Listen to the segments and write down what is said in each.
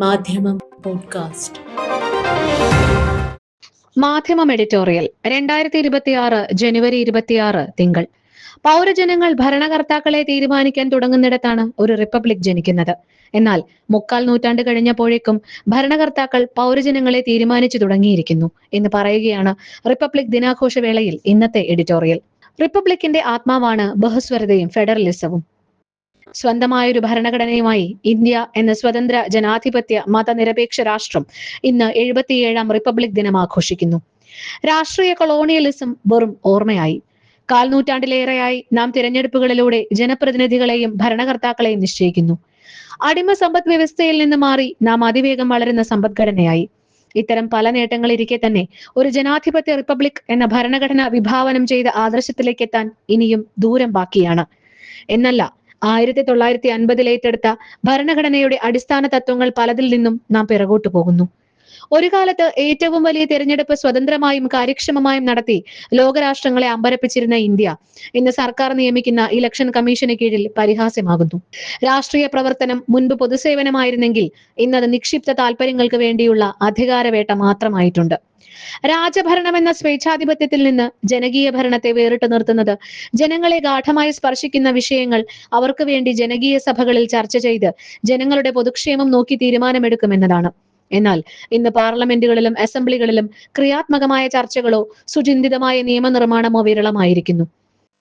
മാധ്യമം പോഡ്കാസ്റ്റ്. മാധ്യമം എഡിറ്റോറിയൽ രണ്ടായിരത്തി ഇരുപത്തിയാറ് ജനുവരി ഇരുപത്തിയാറ് തിങ്കൾ. പൗരജനങ്ങൾ ഭരണകർത്താക്കളെ തീരുമാനിക്കാൻ തുടങ്ങുന്നിടത്താണ് ഒരു റിപ്പബ്ലിക് ജനിക്കുന്നത്. എന്നാൽ മുക്കാൽ നൂറ്റാണ്ട് കഴിഞ്ഞപ്പോഴേക്കും ഭരണകർത്താക്കൾ പൗരജനങ്ങളെ തീരുമാനിച്ചു തുടങ്ങിയിരിക്കുന്നു എന്ന് പറയുകയാണ് റിപ്പബ്ലിക് ദിനാഘോഷ വേളയിൽ ഇന്നത്തെ എഡിറ്റോറിയൽ. റിപ്പബ്ലിക്കിന്റെ ആത്മാവാണ് ബഹുസ്വരതയും ഫെഡറലിസവും. സ്വന്തമായൊരു ഭരണഘടനയുമായി ഇന്ത്യ എന്ന സ്വതന്ത്ര ജനാധിപത്യ മതനിരപേക്ഷ രാഷ്ട്രം ഇന്ന് എഴുപത്തിയേഴാം റിപ്പബ്ലിക് ദിനം ആഘോഷിക്കുന്നു. രാഷ്ട്രീയ കൊളോണിയലിസം വെറും ഓർമ്മയായി. കാൽനൂറ്റാണ്ടിലേറെയായി നാം തിരഞ്ഞെടുപ്പുകളിലൂടെ ജനപ്രതിനിധികളെയും ഭരണകർത്താക്കളെയും നിശ്ചയിക്കുന്നു. അടിമ സമ്പദ് വ്യവസ്ഥയിൽ നിന്ന് മാറി നാം അതിവേഗം വളരുന്ന സമ്പദ്ഘടനയായി. ഇത്തരം പല നേട്ടങ്ങൾ ഇരിക്കെ തന്നെ ഒരു ജനാധിപത്യ റിപ്പബ്ലിക് എന്ന ഭരണഘടന വിഭാവനം ചെയ്ത ആദർശത്തിലേക്ക് എത്താൻ ഇനിയും ദൂരം ബാക്കിയാണ്. എന്നല്ല ആയിരത്തി തൊള്ളായിരത്തി അൻപതിൽ ഏറ്റെടുത്ത ഭരണഘടനയുടെ അടിസ്ഥാന തത്വങ്ങൾ പലതിൽ നിന്നും നാം പിറകോട്ടു പോകുന്നു. ഒരു കാലത്ത് ഏറ്റവും വലിയ തെരഞ്ഞെടുപ്പ് സ്വതന്ത്രമായും കാര്യക്ഷമമായും നടത്തി ലോകരാഷ്ട്രങ്ങളെ അമ്പരപ്പിച്ചിരുന്ന ഇന്ത്യ. ഇന്ന് സർക്കാർ നിയമിക്കുന്ന ഇലക്ഷൻ കമ്മീഷന് കീഴിൽ പരിഹാസ്യമാകുന്നു. രാഷ്ട്രീയ പ്രവർത്തനം മുൻപ് പൊതുസേവനമായിരുന്നെങ്കിൽ ഇന്നത് നിക്ഷിപ്ത താല്പര്യങ്ങൾക്ക് വേണ്ടിയുള്ള അധികാരവേട്ട മാത്രമായിട്ടുണ്ട്. രാജഭരണം എന്ന സ്വേച്ഛാധിപത്യത്തിൽ നിന്ന് ജനകീയ ഭരണത്തെ വേറിട്ട് നിർത്തുന്നത് ജനങ്ങളെ ഗാഠമായി സ്പർശിക്കുന്ന വിഷയങ്ങൾ അവർക്ക് വേണ്ടി ജനകീയ സഭകളിൽ ചർച്ച ചെയ്ത് ജനങ്ങളുടെ പൊതുക്ഷേമം നോക്കി തീരുമാനമെടുക്കുമെന്നതാണ്. എന്നാൽ ഇന്ന് പാർലമെന്റുകളിലും അസംബ്ലികളിലും ക്രിയാത്മകമായ ചർച്ചകളോ സുചിന്തിതമായ നിയമനിർമ്മാണമോ വിരളമായിരിക്കുന്നു.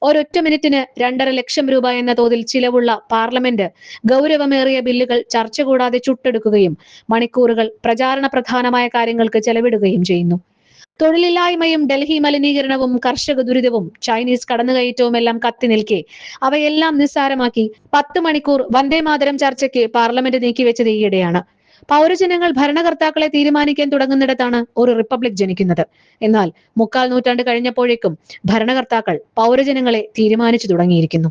ഒരൊറ്റ മിനിറ്റിന് രണ്ടര ലക്ഷം രൂപ എന്ന തോതിൽ ചിലവുള്ള പാർലമെന്റ് ഗൗരവമേറിയ ബില്ലുകൾ ചർച്ച കൂടാതെ ചുട്ടെടുക്കുകയും മണിക്കൂറുകൾ പ്രചാരണ പ്രധാനമായ കാര്യങ്ങൾക്ക് ചെലവിടുകയും ചെയ്യുന്നു. തൊഴിലില്ലായ്മയും ഡൽഹി മലിനീകരണവും കർഷക ദുരിതവും ചൈനീസ് കടന്നുകയറ്റവും എല്ലാം കത്തി നിൽക്കെ അവയെല്ലാം നിസ്സാരമാക്കി പത്ത് മണിക്കൂർ വന്ദേ വന്ദേമാതരം ചർച്ചയ്ക്ക് പാർലമെന്റ് നീക്കിവെച്ചത് ഈയിടെയാണ്. പൗരജനങ്ങൾ ഭരണകർത്താക്കളെ തീരുമാനിക്കാൻ തുടങ്ങുന്നിടത്താണ് ഒരു റിപ്പബ്ലിക് ജനിക്കുന്നത്. എന്നാൽ മുക്കാൽ നൂറ്റാണ്ട് കഴിഞ്ഞപ്പോഴേക്കും ഭരണകർത്താക്കൾ പൗരജനങ്ങളെ തീരുമാനിച്ചു തുടങ്ങിയിരിക്കുന്നു.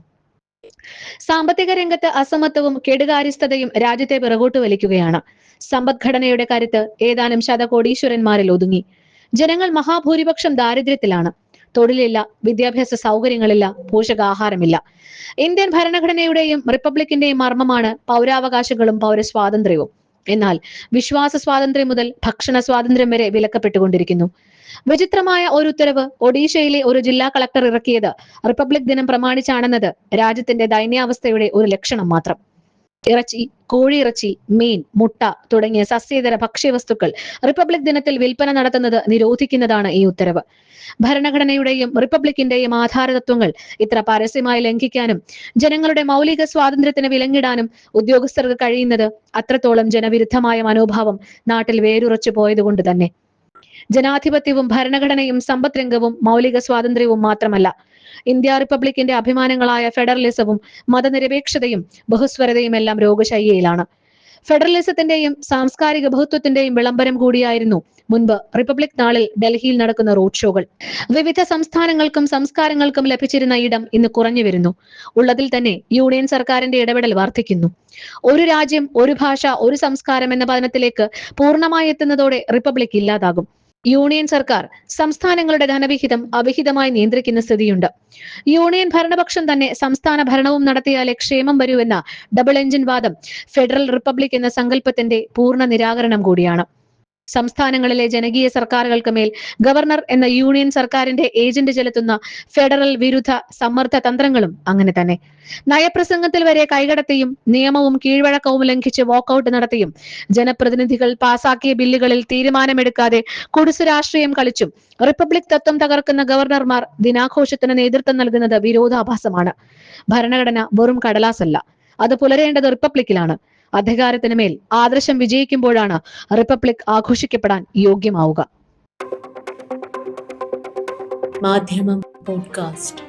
സാമ്പത്തിക രംഗത്ത് അസമത്വവും കെടുകാര്യസ്ഥതയും രാജ്യത്തെ പിറകോട്ട് വലിക്കുകയാണ്. സമ്പദ്ഘടനയുടെ കരുത്ത് ഏതാനും ശതകോടീശ്വരന്മാരിൽ ഒതുങ്ങി. ജനങ്ങൾ മഹാഭൂരിപക്ഷം ദാരിദ്ര്യത്തിലാണ്. തൊഴിലില്ല വിദ്യാഭ്യാസ സൗകര്യങ്ങളില്ല പോഷകാഹാരമില്ല. ഇന്ത്യൻ ഭരണഘടനയുടെയും റിപ്പബ്ലിക്കിന്റെയും മർമ്മമാണ് പൗരാവകാശങ്ങളും പൗരസ്വാതന്ത്ര്യവും. എന്നാൽ വിശ്വാസ സ്വാതന്ത്ര്യം മുതൽ ഭക്ഷണ സ്വാതന്ത്ര്യം വരെ വിലക്കപ്പെട്ടുകൊണ്ടിരിക്കുന്നു. വിചിത്രമായ ഒരു ഉത്തരവ് ഒഡീഷയിലെ ഒരു ജില്ലാ കളക്ടർ ഇറക്കിയത് റിപ്പബ്ലിക് ദിനം പ്രമാണിച്ചാണെന്നത് രാജ്യത്തിന്റെ ദയനീയാവസ്ഥയുടെ ഒരു ലക്ഷണം മാത്രം. ഇറച്ചി കോഴിയിറച്ചി മീൻ മുട്ട തുടങ്ങിയ സസ്യേതര ഭക്ഷ്യവസ്തുക്കൾ റിപ്പബ്ലിക് ദിനത്തിൽ വിൽപ്പന നടത്തുന്നത് നിരോധിക്കുന്നതാണ് ഈ ഉത്തരവ്. ഭരണഘടനയുടെയും റിപ്പബ്ലിക്കിന്റെയും ആധാരതത്വങ്ങൾ ഇത്ര പരസ്യമായി ലംഘിക്കാനും ജനങ്ങളുടെ മൗലിക സ്വാതന്ത്ര്യത്തിന് വിലങ്ങിടാനും ഉദ്യോഗസ്ഥർക്ക് കഴിയുന്നത് അത്രത്തോളം ജനവിരുദ്ധമായ മനോഭാവം നാട്ടിൽ വേരുറച്ചു പോയതുകൊണ്ട് തന്നെ. ജനാധിപത്യവും ഭരണഘടനയും സമ്പദ് രംഗവും മൗലിക സ്വാതന്ത്ര്യവും മാത്രമല്ല ഇന്ത്യ റിപ്പബ്ലിക്കിന്റെ അഭിമാനങ്ങളായ ഫെഡറലിസവും മതനിരപേക്ഷതയും ബഹുസ്വരതയും എല്ലാം രോഗശയ്യയിലാണ്. ഫെഡറലിസത്തിന്റെയും സാംസ്കാരിക ബഹുത്വത്തിന്റെയും വിളംബരം കൂടിയായിരുന്നു മുൻപ് റിപ്പബ്ലിക് നാളിൽ ഡൽഹിയിൽ നടക്കുന്ന റോഡ് ഷോകൾ. വിവിധ സംസ്ഥാനങ്ങൾക്കും സംസ്കാരങ്ങൾക്കും ലഭിച്ചിരുന്ന ഇടം ഇന്ന് കുറഞ്ഞു വരുന്നു. ഉള്ളതിൽ തന്നെ യൂണിയൻ സർക്കാരിന്റെ ഇടപെടൽ വർദ്ധിക്കുന്നു ഒരു രാജ്യം ഒരു ഭാഷ ഒരു സംസ്കാരം എന്ന പതനത്തിലേക്ക് പൂർണമായി എത്തുന്നതോടെ റിപ്പബ്ലിക് ഇല്ലാതാകും. യൂണിയൻ സർക്കാർ സംസ്ഥാനങ്ങളുടെ ധനവിഹിതം അവിഹിതമായി നിയന്ത്രിക്കുന്ന സ്ഥിതിയുണ്ട്. യൂണിയൻ ഭരണപക്ഷം തന്നെ സംസ്ഥാന ഭരണവും നടത്തിയാലേ ക്ഷേമം വരൂ എന്ന ഡബിൾ എഞ്ചിൻ വാദം ഫെഡറൽ റിപ്പബ്ലിക് എന്ന സങ്കല്പത്തിന്റെ പൂർണ നിരാകരണം കൂടിയാണ്. സംസ്ഥാനങ്ങളിലെ ജനകീയ സർക്കാരുകൾക്ക് മേൽ ഗവർണർ എന്ന യൂണിയൻ സർക്കാരിന്റെ ഏജന്റ് ചെലുത്തുന്ന ഫെഡറൽ വിരുദ്ധ സമ്മർദ്ദ തന്ത്രങ്ങളും അങ്ങനെ തന്നെ. നയപ്രസംഗത്തിൽ വരെ കൈകടത്തിയും നിയമവും കീഴ്വഴക്കവും ലംഘിച്ച് വാക്കൌട്ട് നടത്തിയും ജനപ്രതിനിധികൾ പാസാക്കിയ ബില്ലുകളിൽ തീരുമാനമെടുക്കാതെ കുടിസ് രാഷ്ട്രീയം കളിച്ചും റിപ്പബ്ലിക് തത്വം തകർക്കുന്ന ഗവർണർമാർ ദിനാഘോഷത്തിന് നേതൃത്വം നൽകുന്നത് വിരോധാഭാസമാണ്. ഭരണഘടന വെറും കടലാസല്ല. അത് പുലരേണ്ടത് റിപ്പബ്ലിക്കിലാണ്. അധികാരത്തിന് മേൽ ആദർശം വിജയിക്കുമ്പോഴാണ് റിപ്പബ്ലിക് ആഘോഷിക്കപ്പെടാൻ യോഗ്യമാവുക. മാധ്യമം പോഡ്കാസ്റ്റ്.